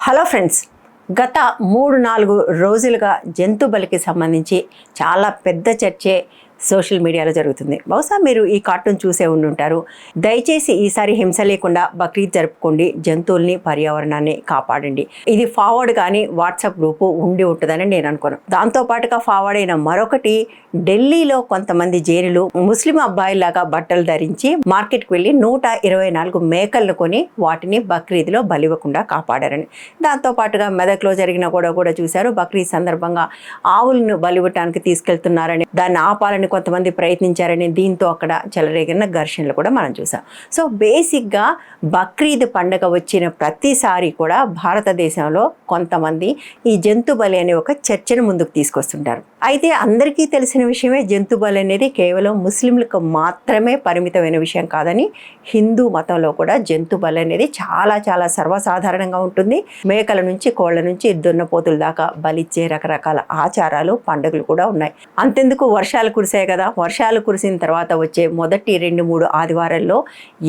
Hello friends గత మూడు నాలుగు రోజులుగా జంతు బలికి సంబంధించి చాలా పెద్ద చర్చే సోషల్ మీడియాలో జరుగుతుంది. బహుశా మీరు ఈ కార్టూన్ చూసే ఉండి ఉంటారు దయచేసి ఈసారి హింస లేకుండా బక్రీద్ జరుపుకోండి. జంతువుల్ని పర్యావరణాన్ని కాపాడండి. ఇది ఫార్వర్డ్ కానీ వాట్సాప్ గ్రూపు ఉండి ఉంటుందని నేను అనుకోను. దాంతోపాటుగా ఫార్వర్డ్ అయిన మరొకటి ఢిల్లీలో కొంతమంది జైనులు ముస్లిం అబ్బాయిలాగా బట్టలు ధరించి మార్కెట్కి వెళ్ళి నూట ఇరవై నాలుగు మేకలను కొని వాటిని బక్రీద్లో బలివ్వకుండా కాపాడారని. దాంతోపాటుగా మెదక్లో జరిగిన గొడవ కూడా చూశారు. బక్రీద్ సందర్భంగా ఆవులను బలివ్వటానికి తీసుకెళ్తున్నారని దాన్ని ఆపాలని కొంతమంది ప్రయత్నించారని దీంతో అక్కడ చెలరేగిన ఘర్షణలు కూడా మనం చూసాం. సో బేసిక్గా బక్రీద్ పండగ వచ్చిన ప్రతిసారి కూడా భారతదేశంలో కొంతమంది ఈ జంతు బలి అనే ఒక చర్చను ముందుకు తీసుకొస్తుంటారు. అయితే అందరికీ తెలిసిన విషయమే జంతు బలి అనేది కేవలం ముస్లింలకు మాత్రమే పరిమితమైన విషయం కాదని హిందూ మతంలో కూడా జంతు బలి అనేది చాలా చాలా సర్వసాధారణంగా ఉంటుంది. మేకల నుంచి కోళ్ళ నుంచి దున్నపోతుల దాకా బలిచ్చే రకరకాల ఆచారాలు పండుగలు కూడా ఉన్నాయి. అంతెందుకు వర్షాలు కురిసే కురిసాయి కదా. వర్షాలు కురిసిన తర్వాత వచ్చే మొదటి రెండు మూడు ఆదివారాల్లో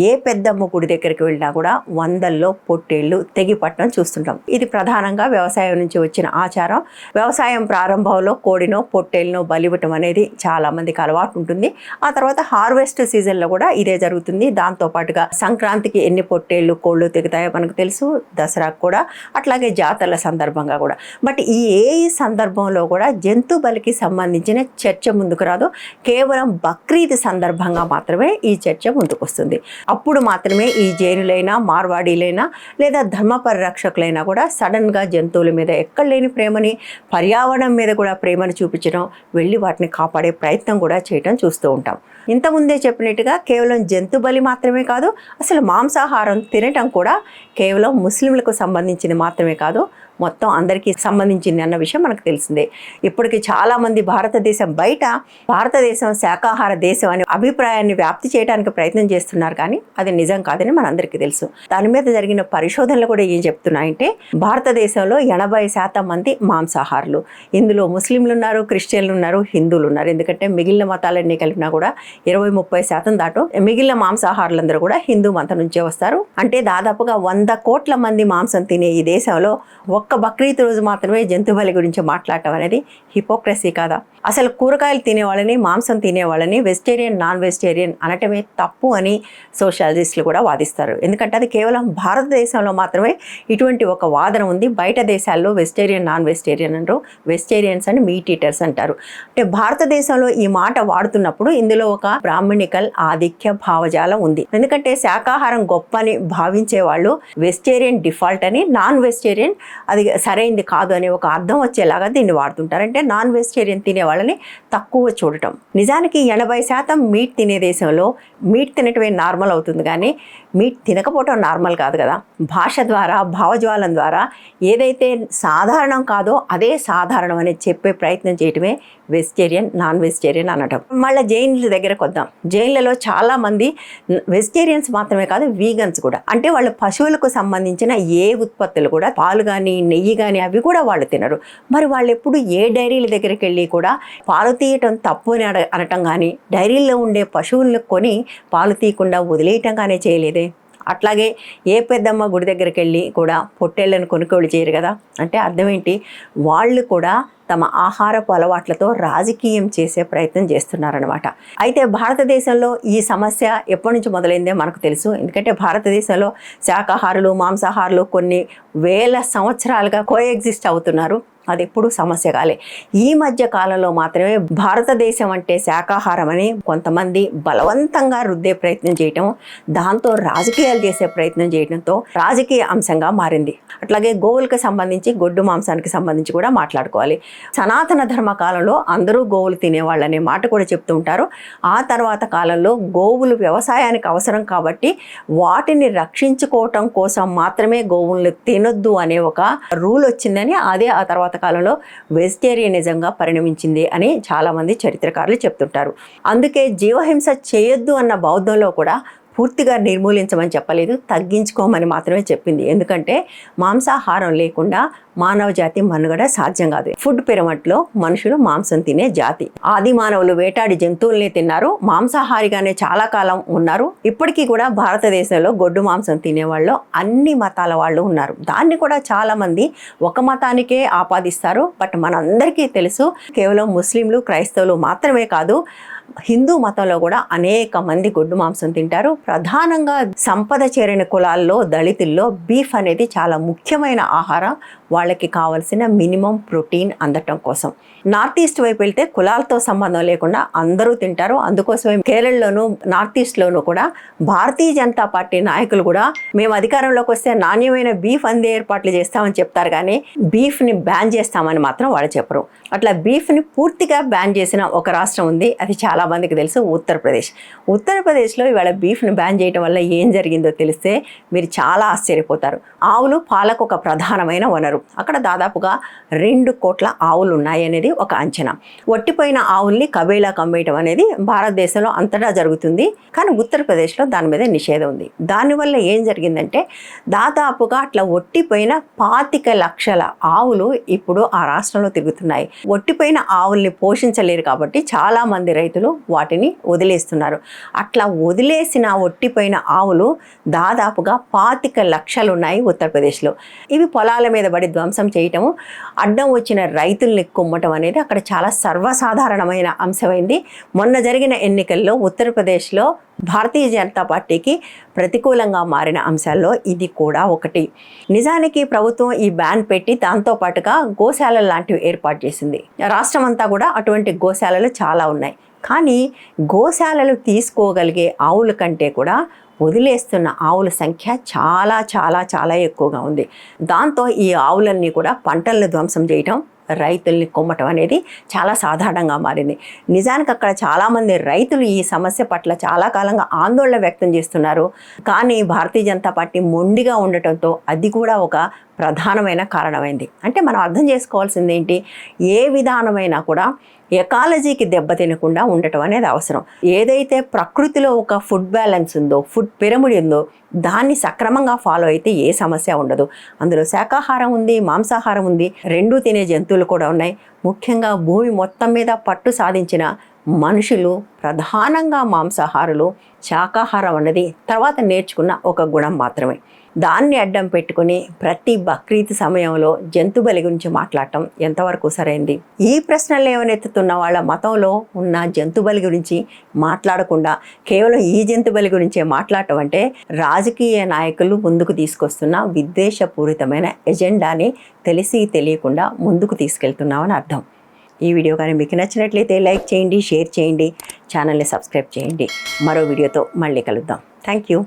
ఏ పెద్దమ్మ గుడి దగ్గరికి వెళ్ళినా కూడా వందల్లో పొట్టేళ్ళు తెగి పట్టడం చూస్తుంటాం. ఇది ప్రధానంగా వ్యవసాయం నుంచి వచ్చిన ఆచారం. వ్యవసాయం ప్రారంభంలో కోడినో పొట్టేళ్ళనో బలివ్వటం అనేది చాలా మందికి అలవాటు ఉంటుంది. ఆ తర్వాత హార్వెస్ట్ సీజన్లో కూడా ఇదే జరుగుతుంది. దాంతో పాటుగా సంక్రాంతికి ఎన్ని పొట్టేళ్ళు కోళ్ళు తెగుతాయో మనకు తెలుసు. దసరాకు కూడా అట్లాగే జాతరల సందర్భంగా కూడా. బట్ ఈ ఏ సందర్భంలో కూడా జంతు బలికి సంబంధించిన చర్చ ముందుకు రాదు. కేవలం బక్రీద్ సందర్భంగా మాత్రమే ఈ చర్చ ముందుకు వస్తుంది అప్పుడు మాత్రమే ఈ జైనులైనా మార్వాడీలైనా లేదా ధర్మ పరిరక్షకులైనా కూడా సడన్గా జంతువుల మీద ఎక్కడ లేని ప్రేమని పర్యావరణం మీద కూడా ప్రేమను చూపించడం వెళ్ళి వాటిని కాపాడే ప్రయత్నం కూడా చేయడం చూస్తూ ఉంటాం. ఇంతకుముందే చెప్పినట్టుగా కేవలం జంతు బలి మాత్రమే కాదు అసలు మాంసాహారం తినటం కూడా కేవలం ముస్లింలకు సంబంధించింది మాత్రమే కాదు మొత్తం అందరికీ సంబంధించింది అన్న విషయం మనకు తెలిసిందే. ఇప్పటికి చాలామంది భారతదేశం బయట భారతదేశం శాకాహార దేశం అనే అభిప్రాయాన్ని వ్యాప్తి చేయడానికి ప్రయత్నం చేస్తున్నారు కానీ అది నిజం కాదని మనందరికీ తెలుసు. దాని మీద జరిగిన పరిశోధనలు కూడా ఏం చెప్తున్నాయంటే భారతదేశంలో ఎనభై శాతం మంది మాంసాహారులు. ఇందులో ముస్లింలు ఉన్నారు క్రిస్టియన్లు ఉన్నారు హిందువులు ఉన్నారు. ఎందుకంటే మిగిలిన మతాలన్నీ కలిపినా కూడా ఇరవై ముప్పై శాతం దాటు మిగిలిన మాంసాహారులందరూ కూడా హిందూ మతం నుంచే వస్తారు. అంటే దాదాపుగా వంద కోట్ల మంది మాంసం తినే ఈ దేశంలో ఒక ఒక్క బక్రీద్ రోజు మాత్రమే జంతు బలి గురించి మాట్లాడటం అనేది హిపోక్రసీ కాదా? అసలు కూరగాయలు తినేవాళ్ళని మాంసం తినేవాళ్ళని వెజిటేరియన్ నాన్ వెజిటేరియన్ అనటమే తప్పు అని సోషాలజిస్టులు కూడా వాదిస్తారు. ఎందుకంటే అది కేవలం భారతదేశంలో మాత్రమే ఇటువంటి ఒక వాదన ఉంది. బయట దేశాల్లో వెజిటేరియన్ నాన్ వెజిటేరియన్ అంటారు వెజిటేరియన్స్ అండ్ మీట్ ఈటర్స్ అంటారు. అంటే భారతదేశంలో ఈ మాట వాడుతున్నప్పుడు ఇందులో ఒక బ్రాహ్మణికల్ ఆధిక్య భావజాలం ఉంది. ఎందుకంటే శాకాహారం గొప్ప అని భావించే వాళ్ళు వెజిటేరియన్ డిఫాల్ట్ అని నాన్ వెజిటేరియన్ అది సరైంది కాదు అనే ఒక అర్థం వచ్చేలాగా దీన్ని వాడుతుంటారు. అంటే నాన్ వెజిటేరియన్ తినే వాళ్ళని తక్కువ చూడటం. నిజానికి ఎనభై శాతం మీట్ తినే దేశంలో మీట్ తినటమే నార్మల్ అవుతుంది కానీ మీట్ తినకపోవటం నార్మల్ కాదు కదా. భాష ద్వారా భావజ్వాలం ద్వారా ఏదైతే సాధారణం కాదో అదే సాధారణం అని చెప్పే ప్రయత్నం చేయటమే వెజిటేరియన్ నాన్ వెజిటేరియన్ అనటం. మళ్ళీ జైన్ల దగ్గరకు వద్దాం. జైన్లలో చాలామంది వెజిటేరియన్స్ మాత్రమే కాదు వీగన్స్ కూడా. అంటే వాళ్ళ పశువులకు సంబంధించిన ఏ ఉత్పత్తులు కూడా పాలు కానీ నెయ్యి కానీ అవి కూడా వాళ్ళు తినరు. మరి వాళ్ళు ఎప్పుడు ఏ డైరీల దగ్గరికి వెళ్ళి కూడా పాలు తీయటం తప్పు అని అడ- అనటం కానీ డైరీల్లో ఉండే పశువులను కొని పాలు తీయకుండా వదిలేయటం కానీ చేయలేదే? అట్లాగే ఏ పెద్దమ్మ గుడి దగ్గరికి వెళ్ళి కూడా పొట్టేళ్ళను కొనుగోలు చేయరు కదా? అంటే అర్థం ఏంటి వాళ్ళు కూడా తమ ఆహారపు అలవాట్లతో రాజకీయం చేసే ప్రయత్నం చేస్తున్నారనమాట అయితే భారతదేశంలో ఈ సమస్య ఎప్పటి నుంచి మొదలైందో మనకు తెలుసు. ఎందుకంటే భారతదేశంలో శాకాహారులు మాంసాహారులు కొన్ని వేల సంవత్సరాలుగా కోఎగ్జిస్ట్ అవుతున్నారు. అది ఎప్పుడు సమస్య కాలే. ఈ మధ్య కాలంలో మాత్రమే భారతదేశం అంటే శాకాహారం అని కొంతమంది బలవంతంగా రుద్దే ప్రయత్నం చేయటం దాంతో రాజకీయాలు చేసే ప్రయత్నం చేయడంతో రాజకీయ అంశంగా మారింది. అట్లాగే గోవులకు సంబంధించి గొడ్డు మాంసానికి సంబంధించి కూడా మాట్లాడుకోవాలి. సనాతన ధర్మ కాలంలో అందరూ గోవులు తినేవాళ్ళు అనే మాట కూడా చెప్తూ ఉంటారు. ఆ తర్వాత కాలంలో గోవులు వ్యవసాయానికి అవసరం కాబట్టి వాటిని రక్షించుకోవటం కోసం మాత్రమే గోవులను తినొద్దు అనే ఒక రూల్ వచ్చిందని అదే ఆ తర్వాత కాలంలో వెజిటేరియనిజంగా పరిణమించింది అని చాలామంది చరిత్రకారులు చెప్తుంటారు. అందుకే జీవహింస చేయొద్దు అన్న బౌద్ధంలో కూడా పూర్తిగా నిర్మూలించమని చెప్పలేదు తగ్గించుకోమని మాత్రమే చెప్పింది. ఎందుకంటే మాంసాహారం లేకుండా మానవ జాతి మనుగడ సాధ్యం కాదు. ఫుడ్ పిరమిడ్లో మనుషులు మాంసం తినే జాతి. ఆది మానవులు వేటాడి జంతువుల్ని తిన్నారు మాంసాహారిగానే చాలా కాలం ఉన్నారు. ఇప్పటికీ కూడా భారతదేశంలో గొడ్డు మాంసం తినేవాళ్ళు అన్ని మతాల వాళ్ళు ఉన్నారు. దాన్ని కూడా చాలా మంది ఒక మతానికే ఆపాదిస్తారు. బట్ మనందరికీ తెలుసు కేవలం ముస్లింలు క్రైస్తవులు మాత్రమే కాదు హిందూ మతంలో కూడా అనేక మంది గొడ్డు మాంసం తింటారు. ప్రధానంగా సంపద చేరిన కులాల్లో దళితుల్లో బీఫ్ అనేది చాలా ముఖ్యమైన ఆహారం. వాళ్ళకి కావలసిన మినిమం ప్రోటీన్ అందటం కోసం. నార్త్ ఈస్ట్ వైపు వెళ్తే కులాలతో సంబంధం లేకుండా అందరూ తింటారు. అందుకోసమే కేరళలోను నార్త్ ఈస్ట్లోనూ కూడా భారతీయ జనతా పార్టీ నాయకులు కూడా మేము అధికారంలోకి వస్తే నాణ్యమైన బీఫ్ అందే ఏర్పాట్లు చేస్తామని చెప్తారు కానీ బీఫ్ని బ్యాన్ చేస్తామని మాత్రం వాళ్ళు చెప్పరు. అట్లా బీఫ్ని పూర్తిగా బ్యాన్ చేసిన ఒక రాష్ట్రం ఉంది. అది చాలా మందికి తెలుసు ఉత్తరప్రదేశ్. ఉత్తరప్రదేశ్లో ఇవాళ బీఫ్ని బ్యాన్ చేయడం వల్ల ఏం జరిగిందో తెలిస్తే మీరు చాలా ఆశ్చర్యపోతారు. ఆవులు పాలకు ఒక ప్రధానమైన వనరు. అక్కడ దాదాపుగా రెండు కోట్ల ఆవులు ఉన్నాయి అనేది ఒక అంచనా. ఒట్టిపోయిన ఆవుల్ని కబేలా కమ్మేయటం అనేది భారతదేశంలో అంతటా జరుగుతుంది. కానీ ఉత్తరప్రదేశ్లో దాని మీద నిషేధం ఉంది. దానివల్ల ఏం జరిగిందంటే దాదాపుగా అట్లా ఒట్టిపోయిన పాతిక లక్షల ఆవులు ఇప్పుడు ఆ రాష్ట్రంలో తిరుగుతున్నాయి. ఒట్టిపోయిన ఆవుల్ని పోషించలేరు కాబట్టి చాలామంది రైతులు వాటిని వదిలేస్తున్నారు. అట్లా వదిలేసిన ఒట్టిపోయిన ఆవులు దాదాపుగా పాతిక లక్షలు ఉన్నాయి ఉత్తరప్రదేశ్లో. ఇవి పొలాల మీద పడి ధ్వంసం చేయటము అడ్డం వచ్చిన రైతుల్ని కుమ్మటం అనేది అక్కడ చాలా సర్వసాధారణమైన అంశమైంది. మొన్న జరిగిన ఎన్నికల్లో ఉత్తరప్రదేశ్లో భారతీయ జనతా పార్టీకి ప్రతికూలంగా మారిన అంశాల్లో ఇది కూడా ఒకటి. నిజానికి ప్రభుత్వం ఈ బ్యాన్ పెట్టి దాంతో పాటుగా గోశాలలు లాంటివి ఏర్పాటు చేసింది. రాష్ట్రం అంతా కూడా అటువంటి గోశాలలు చాలా ఉన్నాయి. కానీ గోశాలలు తీసుకోగలిగే ఆవుల కంటే కూడా వదిలేస్తున్న ఆవుల సంఖ్య చాలా చాలా చాలా ఎక్కువగా ఉంది. దాంతో ఈ ఆవులన్నీ కూడా పంటలను ధ్వంసం చేయటం రైతుల్ని కొమ్మటం అనేది చాలా సాధారణంగా మారింది. నిజానికి అక్కడ చాలామంది రైతులు ఈ సమస్య పట్ల చాలా కాలంగా ఆందోళన వ్యక్తం చేస్తున్నారు. కానీ భారతీయ జనతా పార్టీ మొండిగా ఉండటంతో అది కూడా ఒక ప్రధానమైన కారణమైంది. అంటే మనం అర్థం చేసుకోవాల్సింది ఏంటి? ఏ విధానమైనా కూడా ఎకాలజీకి దెబ్బ తినకుండా ఉండటం అనేది అవసరం. ఏదైతే ప్రకృతిలో ఒక ఫుడ్ బ్యాలెన్స్ ఉందో ఫుడ్ పిరమిడ్ ఉందో దాన్ని సక్రమంగా ఫాలో అయితే ఏ సమస్య ఉండదు. అందులో శాకాహారం ఉంది మాంసాహారం ఉంది రెండూ తినే జంతువులు కూడా ఉన్నాయి. ముఖ్యంగా భూమి మొత్తం మీద పట్టు సాధించిన మనుషులు ప్రధానంగా మాంసాహారులు శాకాహారం అన్నది తర్వాత నేర్చుకున్న ఒక గుణం మాత్రమే. దాన్ని అడ్డం పెట్టుకుని ప్రతి బక్రీద్ సమయంలో జంతు బలి గురించి మాట్లాడటం ఎంతవరకు సరైంది? ఈ ప్రశ్నలు ఏమనెత్తుతున్న వాళ్ళ మతంలో ఉన్న జంతు బలి గురించి మాట్లాడకుండా కేవలం ఈ జంతు బలి గురించే మాట్లాడటం అంటే రాజకీయ నాయకులు ముందుకు తీసుకొస్తున్న విద్వేషపూరితమైన ఎజెండాని తెలిసి తెలియకుండా ముందుకు తీసుకెళ్తున్నామని అర్థం. ఈ వీడియో కానీ మీకు నచ్చినట్లయితే లైక్ చేయండి షేర్ చేయండి ఛానల్ని సబ్స్క్రైబ్ చేయండి. మరో వీడియోతో మళ్ళీ కలుద్దాం. Thank you